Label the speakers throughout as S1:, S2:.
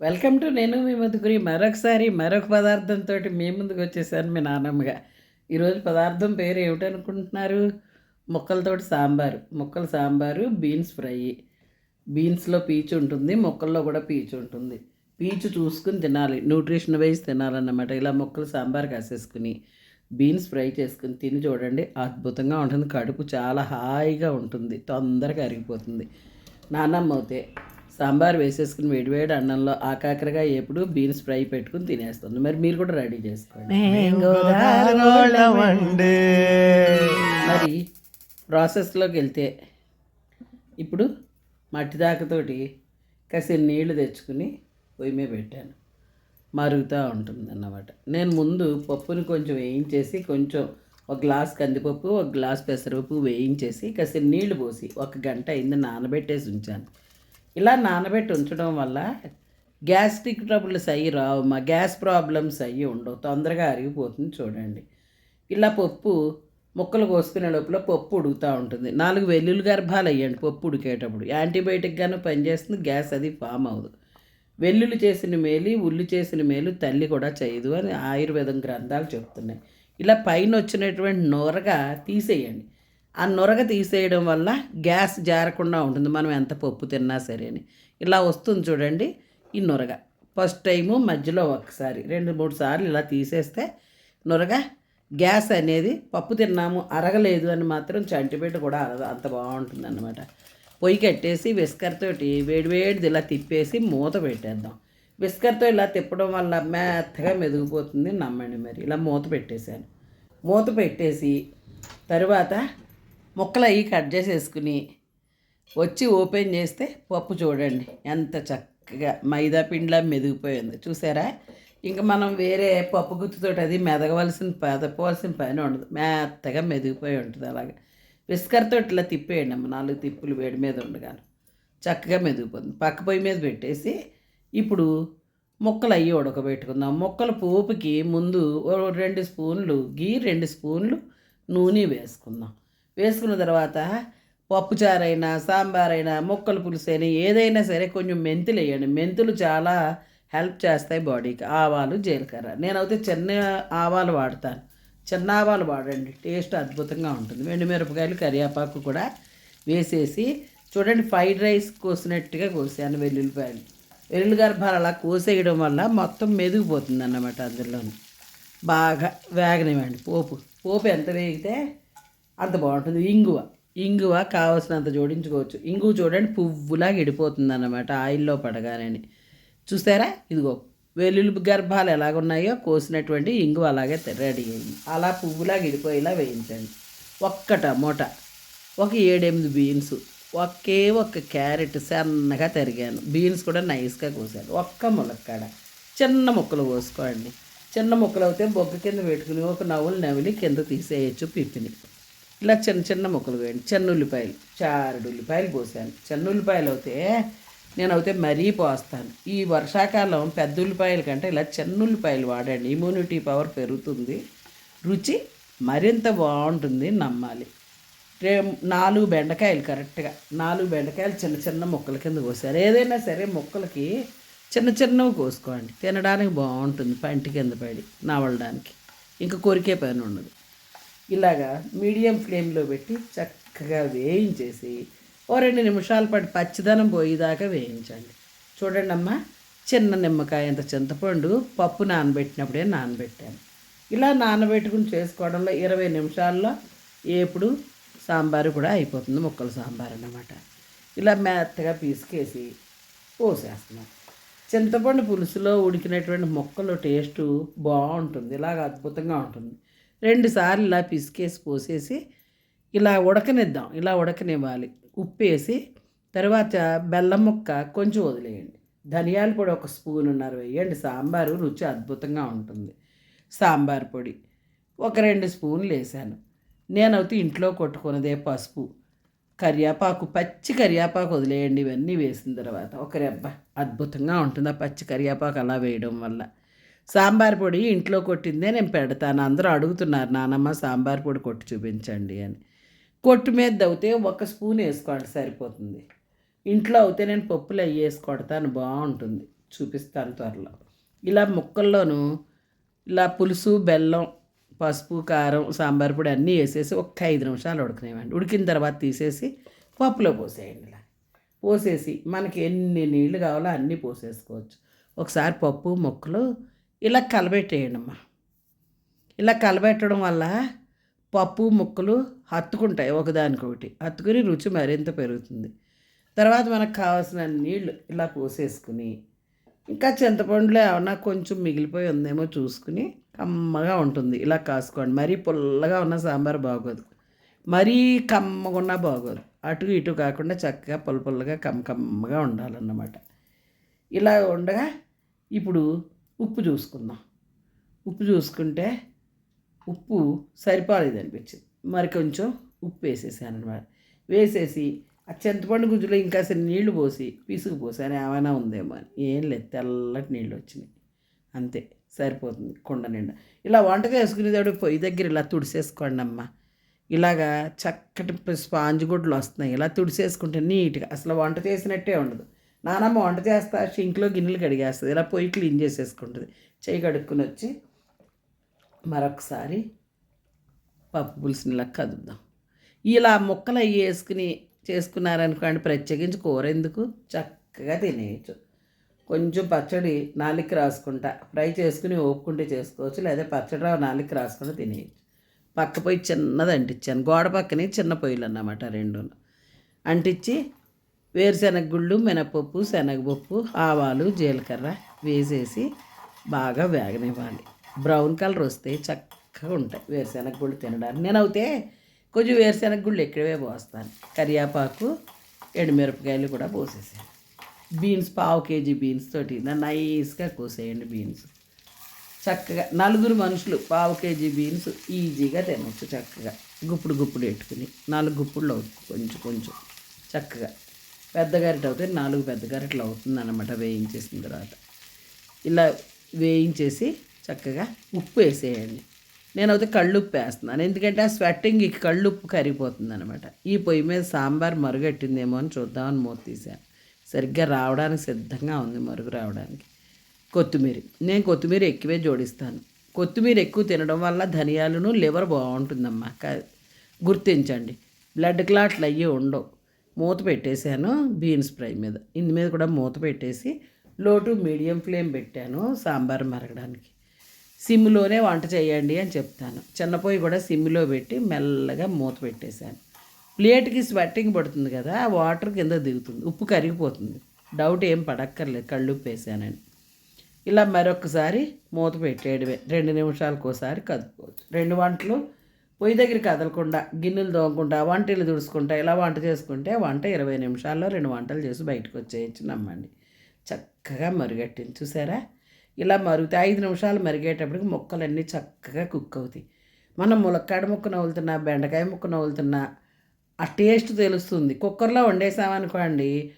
S1: Welcome to నేను మీ ముందుకురి మరొకసారి మరొక పదార్థంతో మీ ముందుకు వచ్చేసాను మీ నాన్నమ్మగా ఈరోజు పదార్థం పేరు ఏమిటనుకుంటున్నారు? ముక్కలతోటి సాంబారు. ముక్కల సాంబారు బీన్స్ ఫ్రై. బీన్స్లో పీచు ఉంటుంది ముక్కల్లో కూడా పీచు ఉంటుంది. పీచు చూసుకుని తినాలి. న్యూట్రిషన్ వైజ్ తినాలన్నమాట. ఇలా ముక్కలు సాంబార్ కాసేసుకుని బీన్స్ ఫ్రై చేసుకుని తిని చూడండి. అద్భుతంగా ఉంటుంది. కడుపు చాలా హాయిగా ఉంటుంది. తొందరగా అరిగిపోతుంది. నానమ్మ అవుతే సాంబార్ వేసేసుకుని వేడివేడి అన్నంలో ఆకాకరగా ఎప్పుడు బీన్స్ ఫ్రై పెట్టుకుని తినేస్తుంది. మరి మీరు కూడా రెడీ చేసుకోండి. మరి ప్రాసెస్లోకి వెళ్తే ఇప్పుడు మట్టి దాకతోటి కాసేపు నీళ్ళు తెచ్చుకుని పొయ్యి మీద పెట్టాను. మరుగుతూ ఉంటుంది అన్నమాట నేను ముందు పప్పుని కొంచెం వేయించేసి కొంచెం ఒక గ్లాస్ కందిపప్పు ఒక గ్లాస్ పెసరపప్పు వేయించేసి కాసేపు నీళ్ళు పోసి ఒక గంట అయింది నానబెట్టేసి ఉంచాను. ఇలా నానబెట్టి ఉంచడం వల్ల గ్యాస్ట్రిక్ ట్రబుల్స్ అయ్యి రావు మా గ్యాస్ ప్రాబ్లమ్స్ అయ్యి ఉండవు. తొందరగా అరిగిపోతుంది చూడండి. ఇలా పప్పు ముక్కలు కోసుకునే లోపల పప్పు ఉడుకుతూ ఉంటుంది. నాలుగు వెల్లుల్లి గర్భాలు అయ్యండి పప్పు ఉడికేటప్పుడు. యాంటీబయాటిక్ గాను పనిచేస్తుంది గ్యాస్ అది ఫామ్ అవ్వదు. వెల్లుల్లి చేసిన మేలు ఉల్లి చేసిన మేలు తల్లి కూడా చేయదు అని ఆయుర్వేదం గ్రంథాలు చెప్తున్నాయి. ఇలా పైన వచ్చినటువంటి నోరగా తీసేయండి. ఆ నొరగ తీసేయడం వల్ల గ్యాస్ జారకుండా ఉంటుంది. మనం ఎంత పప్పు తిన్నా సరే అని ఇలా వస్తుంది చూడండి ఈ నొరగ. ఫస్ట్ టైము మధ్యలో ఒకసారి రెండు మూడు సార్లు ఇలా తీసేస్తే నొరగ గ్యాస్ అనేది పప్పు తిన్నాము అరగలేదు అని మాత్రం చంటిపెట్టు కూడా అరగ అంత బాగుంటుంది అనమాట పొయ్యి కట్టేసి విస్కర్తో తోటి వేడివేడిది ఇలా తిప్పేసి మూత పెట్టేద్దాం. విస్కర్తో ఇలా తిప్పడం వల్ల మెత్తగా మెదిగిపోతుంది నమ్మండి మరి. ఇలా మూత పెట్టేశాను. మూత పెట్టేసి తరువాత ముక్కలు అవి కట్ చేసేసుకుని వచ్చి ఓపెన్ చేస్తే పప్పు చూడండి. ఎంత చక్కగా మైదా పిండిలా మెదిగిపోయింది. చూసారా? ఇంకా మనం వేరే పప్పు గుత్తుతో అది మెదగవలసిన పెదపవలసిన పని ఉండదు. మెత్తగా మెదిగిపోయి ఉంటుంది అలాగే. విస్కర్తో ఇట్లా తిప్పేయండి అమ్మ. నాలుగు తిప్పులు వేడి మీద ఉండగాను. చక్కగా మెదిగిపోతుంది. పక్క పొయ్యి మీద పెట్టేసి ఇప్పుడు ముక్కలు అయ్యి ఉడకబెట్టుకుందాం. ముక్కల పోపుకి ముందు ఓ రెండు స్పూన్లు గీ రెండు స్పూన్లు నూనె వేసుకుందాం. వేసుకున్న తర్వాత పప్పుచారైనా సాంబార్ అయినా ముక్కల పులుసు అయినా ఏదైనా సరే కొంచెం మెంతులు వేయండి. మెంతులు చాలా హెల్ప్ చేస్తాయి బాడీకి. ఆవాలు జీలకర్ర. నేనైతే చిన్న ఆవాలు వాడతాను. చిన్న ఆవాలు వాడండి. టేస్ట్ అద్భుతంగా ఉంటుంది. మిరపకాయలు కరివేపాకు కూడా వేసేసి చూడండి ఫ్రైడ్ రైస్ కోసినట్టుగా కోసాను వెల్లుల్లిపాయలు. వెల్లుల్లి గర్భాలు అలా కోసేయడం వల్ల మొత్తం మెదిగిపోతుంది అన్నమాట అందులోనూ. బాగా వేగనివ్వండి. పోపు. పోపు ఎంత వేగితే అంత బాగుంటుంది. ఇంగువ. ఇంగువ కావలసినంత జోడించుకోవచ్చు. ఇంగువ చూడండి పువ్వులా గడిపోతుంది అన్నమాట ఆయిల్లో పడగానే. చూసారా ఇదిగో. వెల్లుల్లి గర్భాలు ఎలాగున్నాయో కోసినటువంటి ఇంగువ అలాగే రెడీ అయింది. అలా పువ్వులా గిడిపోయేలా వేయించండి. ఒక్క టమోటా. ఒక ఏడెనిమిది బీన్స్. ఒకే ఒక్క క్యారెట్ సన్నగా తరిగాను. బీన్స్ కూడా నైస్గా కోసాను. ఒక్క ములక్కాడ. చిన్న ముక్కలు కోసుకోండి. చిన్న ముక్కలు అయితే బొగ్గ కింద పెట్టుకుని ఒక నవ్వులు నవిలి కింద తీసేయచ్చు పిప్పిని. ఇలా చిన్న చిన్న ముక్కలు వేయండి. చిన్న ఉల్లిపాయలు చారుడు ఉల్లిపాయలు పోసాను. చిన్న ఉల్లిపాయలు అయితే నేను అయితే మరీ పోస్తాను. ఈ వర్షాకాలం పెద్ద ఉల్లిపాయల కంటే ఇలా చిన్న ఉల్లిపాయలు వాడండి. ఇమ్యూనిటీ పవర్ పెరుగుతుంది. రుచి మరింత బాగుంటుంది నమ్మాలి. రే నాలుగు బెండకాయలు కరెక్ట్గా. నాలుగు బెండకాయలు చిన్న చిన్న ముక్కల కింద కోసారు ఏదైనా సరే ముక్కలకి చిన్న చిన్నవి కోసుకోండి. తినడానికి బాగుంటుంది. పంటి కింద పడి నవలడానికి. ఇంకా కొరికే పని ఉండదు. ఇలాగా మీడియం ఫ్లేమ్లో పెట్టి చక్కగా వేయించేసి ఓ రెండు నిమిషాల పాటు పచ్చిదనం పోయేదాకా వేయించండి. చూడండి అమ్మా చిన్న నిమ్మకాయ అంత చింతపండు పప్పు నానబెట్టినప్పుడే నానబెట్టాను. ఇలా నానబెట్టుకుని చేసుకోవడంలో ఇరవై నిమిషాల్లో ఎప్పుడు సాంబారు కూడా అయిపోతుంది ముక్కల సాంబార్ అన్నమాట. ఇలా మెత్తగా పీసుకేసి పోసేస్తున్నాం. చింతపండు పులుసులో ఉడికినటువంటి ముక్కలు టేస్టు బాగుంటుంది ఇలాగ అద్భుతంగా ఉంటుంది. రెండుసార్లు ఇలా పిసికేసి పోసేసి ఇలా ఉడకనిద్దాం ఇలా ఉడకనివ్వాలి. ఉప్పు వేసి తర్వాత బెల్లం ముక్క కొంచెం వదిలేయండి. ధనియాల పొడి ఒక స్పూన్ ఉన్నారు వేయండి. సాంబారు రుచి అద్భుతంగా ఉంటుంది. సాంబార్ పొడి ఒక రెండు స్పూన్లు వేసాను. నేనైతే ఇంట్లో కొట్టుకున్నదే పసుపు. కరివేపాకు పచ్చి కరివేపాకు వదిలేయండి. ఇవన్నీ వేసిన తర్వాత ఒక రెబ్బ. అద్భుతంగా ఉంటుంది ఆ పచ్చి కరివేపాకు అలా వేయడం వల్ల. సాంబార్ పొడి ఇంట్లో కొట్టిందే నేను పెడతాను. అందరూ అడుగుతున్నారు నానమ్మ సాంబార్ పొడి కొట్టి చూపించండి అని. కొట్టు మీద అవుతే ఒక స్పూన్ వేసుకోండి సరిపోతుంది. ఇంట్లో అయితే నేను పప్పులు అవి వేసి కొడతాను బాగుంటుంది. చూపిస్తాను త్వరలో. ఇలా ముక్కల్లోనూ ఇలా పులుసు బెల్లం పసుపు కారం సాంబార్ పొడి అన్నీ వేసేసి ఒక్క ఐదు నిమిషాలు ఉడకనివ్వండి. ఉడికిన తర్వాత తీసేసి పప్పులో పోసేయండి ఇలా. పోసేసి మనకి ఎన్ని నీళ్ళు కావాలో అన్నీ పోసేసుకోవచ్చు. ఒకసారి పప్పు ముక్కలు ఇలా కలబెట్టేయండి అమ్మా ఇలా కలబెట్టడం వల్ల పప్పు ముక్కలు హత్తుకుంటాయి ఒకదానికొకటి. హత్తుకుని రుచి మరింత పెరుగుతుంది. తర్వాత మనకు కావాల్సిన నీళ్ళు ఇలా పోసేసుకుని ఇంకా చింతపండులో ఏమన్నా కొంచెం మిగిలిపోయి ఉందేమో చూసుకుని కమ్మగా ఉంటుంది. ఇలా కాసుకోండి. మరీ పుల్లగా ఉన్న సాంబార్ బాగోదు. మరీ కమ్మగున్నా బాగోదు. అటు ఇటు కాకుండా చక్కగా పుల్ల పుల్లగా కమ్మ కమ్మగా ఉండాలన్నమాట. ఇలా ఉండగా ఇప్పుడు ఉప్పు చూసుకుందాం. ఉప్పు చూసుకుంటే ఉప్పు సరిపోలేదు అనిపించింది. మరి కొంచెం ఉప్పు వేసేసాను అనమాట వేసేసి ఆ చింతపండు గుజ్జులో ఇంకా నీళ్ళు పోసి పిసుగు పోసాను ఏమైనా ఉందేమో అని. ఏం లేదు తెల్లటి నీళ్ళు వచ్చినాయి. అంతే సరిపోతుంది కుండ నిండా. ఇలా వంట చేసుకునేటప్పుడు పొయ్యి దగ్గర ఇలా తుడిసేసుకోండి అమ్మ. ఇలాగా చక్కటి స్పాంజ్ గుడ్లు వస్తున్నాయి. ఇలా తుడిసేసుకుంటే నీట్గా అసలు వంట చేసినట్టే ఉండదు. నానమ్మ వంట చేస్తా షింక్లో గిన్నెలు కడిగేస్తుంది. ఇలా పొయ్యి క్లీన్ చేసేసుకుంటుంది. చేయి కడుక్కుని వచ్చి మరొకసారి పప్పు పులుసుని ఇలా కదుద్దాం ఇలా ముక్కలు అవి వేసుకుని చేసుకున్నారనుకోండి ప్రత్యేకించి కూర ఎందుకు? చక్కగా తినేయచ్చు. కొంచెం పచ్చడి నాలుగు రాసుకుంటా. ఫ్రై చేసుకుని ఓపుకుంటే చేసుకోవచ్చు లేదా పచ్చడి నాలుగు రాసుకుంటే తినేయచ్చు. పక్క పొయ్యి చిన్నది అంటించాను. గోడ పక్కనే చిన్న పొయ్యిలు అన్నమాట రెండు అంటించి వేరుశెనగ గుళ్ళు మినపప్పు శనగపప్పు ఆవాలు జీలకర్ర వేసేసి బాగా వేగనివ్వాలి బ్రౌన్ కలర్ వస్తే చక్కగా ఉంటాయి వేరుశెనగ గుళ్ళు తినడానికి. నేను అయితే కొంచెం వేరుశెనగ గుళ్ళు ఎక్కువే పోస్తాను. కరివేపాకు ఎండుమిరపకాయలు కూడా పోసేసాను బీన్స్ పావు కేజీ బీన్స్ తోటి నైస్గా కోసేయండి బీన్స్. చక్కగా నలుగురు మనుషులు పావు కేజీ బీన్స్ ఈజీగా తినవచ్చు చక్కగా. గుప్పుడు గుప్పుడు పెట్టుకుని నాలుగు గుప్పుడులు కొంచెం కొంచెం చక్కగా. పెద్ద గరిట అవుతే నాలుగు పెద్ద గరిటలు అవుతుంది అనమాట వేయించేసిన తర్వాత. ఇలా వేయించేసి చక్కగా ఉప్పు వేసేయండి. నేనైతే కళ్ళుప్పు వేస్తున్నాను. ఎందుకంటే ఆ స్వెట్టింగ్కి కళ్ళుప్పు కరిగిపోతుంది అనమాట ఈ పొయ్యి మీద సాంబార్ మరుగెట్టిందేమో అని చూద్దామని మూత తీసాను సరిగ్గా రావడానికి సిద్ధంగా ఉంది మరుగు రావడానికి. కొత్తిమీర. నేను కొత్తిమీర ఎక్కువే జోడిస్తాను. కొత్తిమీర ఎక్కువ తినడం వల్ల ధనియాలను లివర్ బాగుంటుందమ్మా. గుర్తించండి. బ్లడ్ క్లాట్లు అయ్యి ఉండవు. మూత పెట్టేశాను బీన్స్ ఫ్రై మీద. ఇందు మీద కూడా మూత పెట్టేసి లో టు మీడియం ఫ్లేమ్ పెట్టాను సాంబార్ మరగడానికి. సిమ్లోనే వంట చేయండి అని చెప్తాను. చిన్నపోయి కూడా సిమ్లో పెట్టి మెల్లగా మూత పెట్టేశాను. ప్లేట్కి స్వెట్టింగ్ పడుతుంది కదా ఆ వాటర్ కింద దిగుతుంది. ఉప్పు కరిగిపోతుంది. డౌట్ ఏం పడక్కర్లేదు కళ్ళు వేసానని ఇలా మరొకసారి మూత పెట్టేయడమే. రెండు నిమిషాలకు ఒకసారి కదుపుకోవచ్చు. రెండు వంటలు పొయ్యి దగ్గర కదలకుండా గిన్నెలు తోముకుంటా వంటలు తుడుచుకుంటా ఇలా వంట చేసుకుంటే వంట ఇరవై నిమిషాల్లో రెండు వంటలు చేసి బయటకు వచ్చేయచ్చు నమ్మండి. చక్కగా మరుగట్టింది చూసారా? ఇలా మరుగుతాయి ఐదు నిమిషాలు మరిగేటప్పటికి ముక్కలన్నీ చక్కగా కుక్ అవుతాయి. మనం ములక్కాడ ముక్క నవ్వులుతున్నా బెండకాయ ముక్క నవ్వులుతున్నా ఆ టేస్ట్ తెలుస్తుంది. కుక్కర్లో వండేసామనుకోండి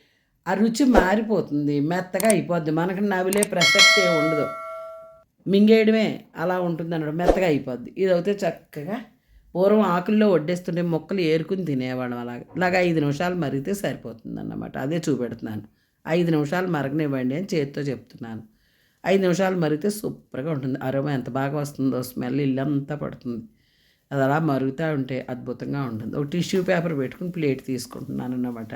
S1: ఆ రుచి మారిపోతుంది మెత్తగా అయిపోద్ది. మనకు నవిలే ప్రసక్తి ఉండదు. మింగేయడమే అలా ఉంటుంది అన్నాడు మెత్తగా అయిపోద్ది. ఇది అయితే చక్కగా పూర్వం ఆకుల్లో వడ్డేస్తుంటే మొక్కలు ఏరుకుని తినేవాళ్ళం అలాగ. ఇలాగ ఐదు నిమిషాలు మరిగితే సరిపోతుందన్నమాట. అదే చూపెడుతున్నాను. ఐదు నిమిషాలు మరగనివ్వండి అని చేతితో చెప్తున్నాను. ఐదు నిమిషాలు మరిగితే సూపర్గా ఉంటుంది. అరవ ఎంత బాగా వస్తుందో స్మెల్ ఇల్లంతా పడుతుంది. అది అలా మరుగుతూ ఉంటే అద్భుతంగా ఉంటుంది. ఒక టిష్యూ పేపర్ పెట్టుకుని ప్లేట్ తీసుకుంటున్నాను అన్నమాట.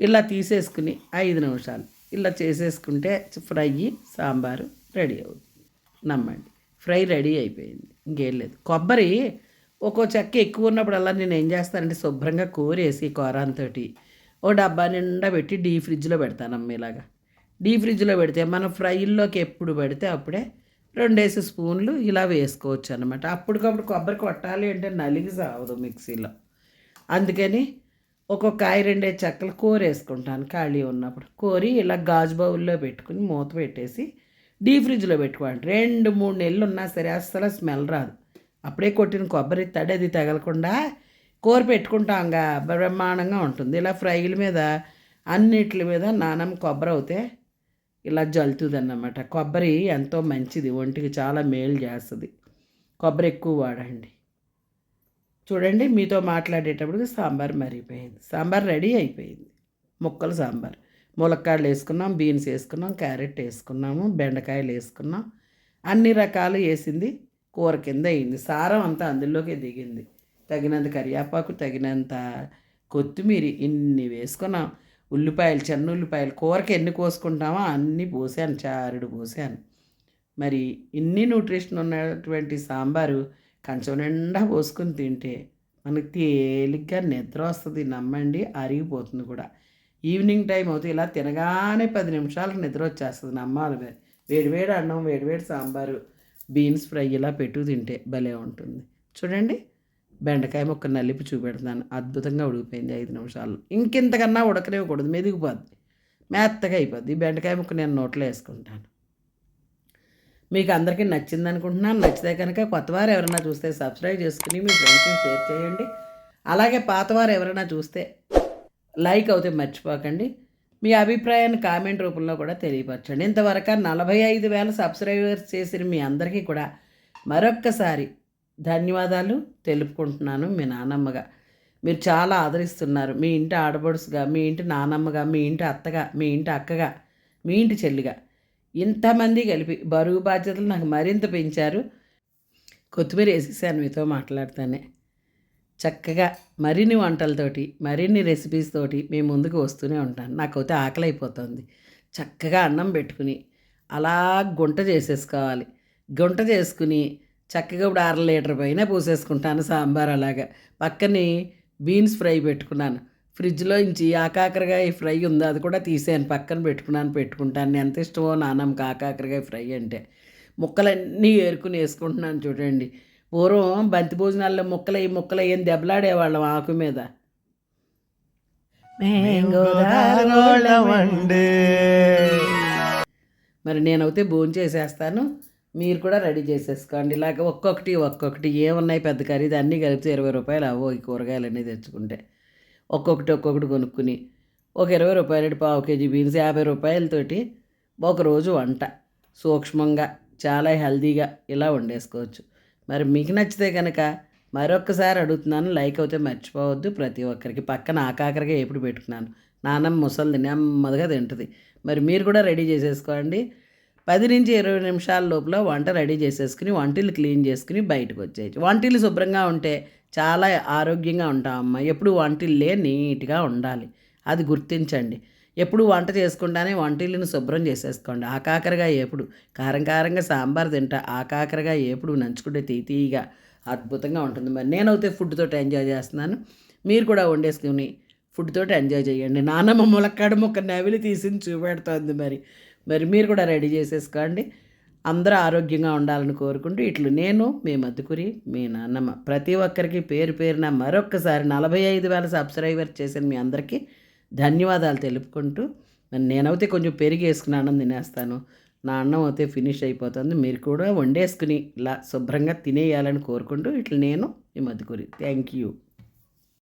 S1: ఇలా తీసేసుకుని ఐదు నిమిషాలు. ఇలా చేసేసుకుంటే ఫ్రై సాంబారు రెడీ అవుతుంది. నమ్మండి. ఫ్రై రెడీ అయిపోయింది. ఇంకేం లేదు. కొబ్బరి ఒక్కో చెక్క ఎక్కువ ఉన్నప్పుడల్లా నేను ఏం చేస్తానంటే శుభ్రంగా కూరేసి కూరంతోటి ఓ డబ్బా నిండా పెట్టి డీ ఫ్రిడ్జ్లో పెడతానమ్మ ఇలాగా. డీ ఫ్రిడ్జ్లో పెడితే మనం ఫ్రైల్లోకి ఎప్పుడు పెడితే అప్పుడే రెండేసి స్పూన్లు ఇలా వేసుకోవచ్చు అనమాట అప్పటికప్పుడు కొబ్బరి కొట్టాలి అంటే నలిగి సావదు మిక్సీలో. అందుకని ఒక్కొక్క కాయ రెండే చెక్కలు కోరేసుకుంటాను ఖాళీ ఉన్నప్పుడు. కోరి ఇలా గాజు బౌల్లో పెట్టుకుని మూత పెట్టేసి డీ ఫ్రిడ్జ్లో పెట్టుకోండి రెండు మూడు నెలలు ఉన్నా సరే అస్సలు స్మెల్ రాదు. అప్పుడే కొట్టిన కొబ్బరి తడి అది తగలకుండా కూర పెట్టుకుంటాంగా బ్రహ్మాండంగా ఉంటుంది. ఇలా ఫ్రైల మీద అన్నిటి మీద నానమ్మ కొబ్బరి అవుతే ఇలా జల్లుతుంది అన్నమాట కొబ్బరి ఎంతో మంచిది. ఒంటికి చాలా మేలు చేస్తుంది. కొబ్బరి ఎక్కువ వాడండి. చూడండి మీతో మాట్లాడేటప్పుడు సాంబార్ మరిగిపోయింది. సాంబార్ రెడీ అయిపోయింది. ముక్కలు సాంబార్. ములక్కాడలు వేసుకున్నాం బీన్స్ వేసుకున్నాం క్యారెట్ వేసుకున్నాము బెండకాయలు వేసుకున్నాం. అన్ని రకాలు వేసింది కూర కింద అయింది. సారం అంతా అందులోకే దిగింది. తగినంత కరివేపాకు తగినంత కొత్తిమీర ఇన్ని వేసుకున్నాం. ఉల్లిపాయలు చిన్న ఉల్లిపాయలు కూరకి ఎన్ని కోసుకుంటామో అన్నీ పోసాను చారుడు పోసాను. మరి ఇన్ని న్యూట్రిషన్ ఉన్నటువంటి సాంబారు కంచం నిండా పోసుకొని తింటే మనకి తేలిగ్గా నిద్ర వస్తుంది నమ్మండి అరిగిపోతుంది కూడా. ఈవినింగ్ టైం అవుతుంది ఇలా తినగానే పది నిమిషాలకు నిద్ర వచ్చేస్తుంది నమ్మాలి మరి వేడివేడి అన్నం వేడివేడి సాంబారు బీన్స్ ఫ్రై ఇలా పెట్టు తింటే భలే ఉంటుంది. చూడండి బెండకాయ ముక్క నలిపి చూపెడతాను. అద్భుతంగా ఉడికిపోయింది ఐదు నిమిషాలు. ఇంకెంతకన్నా ఉడకనివ్వకూడదు మెదిగిపోద్ది. మెత్తగా అయిపోద్ది. ఈ బెండకాయ ముక్క నేను నోట్లో వేసుకుంటాను. మీకు అందరికీ నచ్చింది అనుకుంటున్నాను. నచ్చితే కనుక కొత్తవారు ఎవరైనా చూస్తే సబ్స్క్రైబ్ చేసుకుని మీ ఫ్రెండ్స్ని షేర్ చేయండి. అలాగే పాతవారు ఎవరైనా చూస్తే లైక్ అవుతే మర్చిపోకండి. మీ అభిప్రాయాన్ని కామెంట్ రూపంలో కూడా తెలియపరచండి. ఇంతవరకు నలభై ఐదు వేల సబ్స్క్రైబర్స్ చేసిన మీ అందరికీ కూడా మరొక్కసారి ధన్యవాదాలు తెలుపుకుంటున్నాను మీ నానమ్మగా. మీరు చాలా ఆదరిస్తున్నారు. మీ ఇంటి ఆడబడుసుగా మీ ఇంటి నానమ్మగా మీ ఇంటి అత్తగా మీ ఇంటి అక్కగా మీ ఇంటి చెల్లిగా. ఇంతమంది కలిపి బరువు బాధ్యతలు నాకు మరింత పెంచారు. కొత్తిమీర వేసేసాను మీతో మాట్లాడుతానే. చక్కగా మరిన్ని వంటలతోటి మరిన్ని రెసిపీస్ తోటి మేము ముందుకు వస్తూనే ఉంటాను. నాకైతే ఆకలి అయిపోతుంది చక్కగా అన్నం పెట్టుకుని అలా గుంట చేసేసుకోవాలి. గుంట చేసుకుని చక్కగా ఇప్పుడు అర లీటర్ పైన పూసేసుకుంటాను సాంబార్ అలాగా. పక్కనే బీన్స్ ఫ్రై పెట్టుకున్నాను. ఫ్రిడ్జ్లో ఇంచి ఆకాకరకాయ ఫ్రై ఉంది అది కూడా తీసాను పక్కన పెట్టుకున్నాను పెట్టుకుంటాను. ఎంత ఇష్టమో నాన్నమ్మకి ఆకాకరకాయ ఫ్రై అంటే. ముక్కలన్నీ ఏరుకుని వేసుకుంటున్నాను చూడండి. పూర్వం బంతి భోజనాల్లో ముక్కలు ఈ ముక్కలు ఏం దెబ్బలాడేవాళ్ళం ఆకు మీద. మరి నేనైతే భోజనం చేసేస్తాను. మీరు కూడా రెడీ చేసేసుకోండి. ఇలాగ ఒక్కొక్కటి ఒక్కొక్కటి ఏమున్నాయి పెద్ద ఖరీదు అన్నీ కలిపితే ఇరవై రూపాయలు అవో ఈ కూరగాయలు అన్నీ తెచ్చుకుంటే. ఒక్కొక్కటి ఒక్కొక్కటి కొనుక్కుని ఒక ఇరవై రూపాయలు పావు కేజీ బీన్స్ యాభై రూపాయలతోటి ఒకరోజు వంట. సూక్ష్మంగా చాలా హెల్తీగా ఇలా వండేసుకోవచ్చు. మరి మీకు నచ్చితే కనుక మరొక్కసారి అడుగుతున్నాను లైక్ అయితే మర్చిపోవద్దు. ప్రతి ఒక్కరికి పక్కన ఆకాకరగా ఎప్పుడు పెట్టుకున్నాను. నాన్నమ్మ ముసలిది నెమ్మదిగా తింటుంది. మరి మీరు కూడా రెడీ చేసేసుకోండి. పది నుంచి ఇరవై నిమిషాల లోపల వంట రెడీ చేసేసుకుని వంటిల్లు క్లీన్ చేసుకుని బయటకు వచ్చేయచ్చు. వంటిల్లు శుభ్రంగా ఉంటే చాలా ఆరోగ్యంగా ఉంటామమ్మ ఎప్పుడు వంటిల్లే నీట్గా ఉండాలి. అది గుర్తించండి. ఎప్పుడు వంట చేసుకుంటానే వంటిల్లుని శుభ్రం చేసేసుకోండి. ఆకాకరగా ఎప్పుడు? కారం కారంగా సాంబార్ తింటా ఆకాకరగా ఎప్పుడు? నంచుకుంటే తీతీగా అద్భుతంగా ఉంటుంది. మరి నేనైతే ఫుడ్ తోటి ఎంజాయ్ చేస్తున్నాను. మీరు కూడా వండేసుకుని ఫుడ్ తోటి ఎంజాయ్ చేయండి. నానమ్మ ములక్కాడ మొక్క నవిలి తీసి చూపెడుతోంది మరి. మరి మీరు కూడా రెడీ చేసేసుకోండి. అందరూ ఆరోగ్యంగా ఉండాలని కోరుకుంటూ ఇట్లు నేను మీ మద్దుకురి మీ నాన్నమ్మ ప్రతి ఒక్కరికి పేరు పేరున మరొక్కసారి నలభై ఐదు వేల సబ్స్క్రైబర్ చేసిన మీ అందరికీ ధన్యవాదాలు తెలుపుకుంటూ నేనైతే కొంచెం పెరిగి వేసుకుని అన్నం తినేస్తాను. నా అన్నం అయితే ఫినిష్ అయిపోతుంది. మీరు కూడా వండేసుకుని ఇలా శుభ్రంగా తినేయాలని కోరుకుంటూ ఇట్లా నేను ఈ మధుకూరి థ్యాంక్ యూ.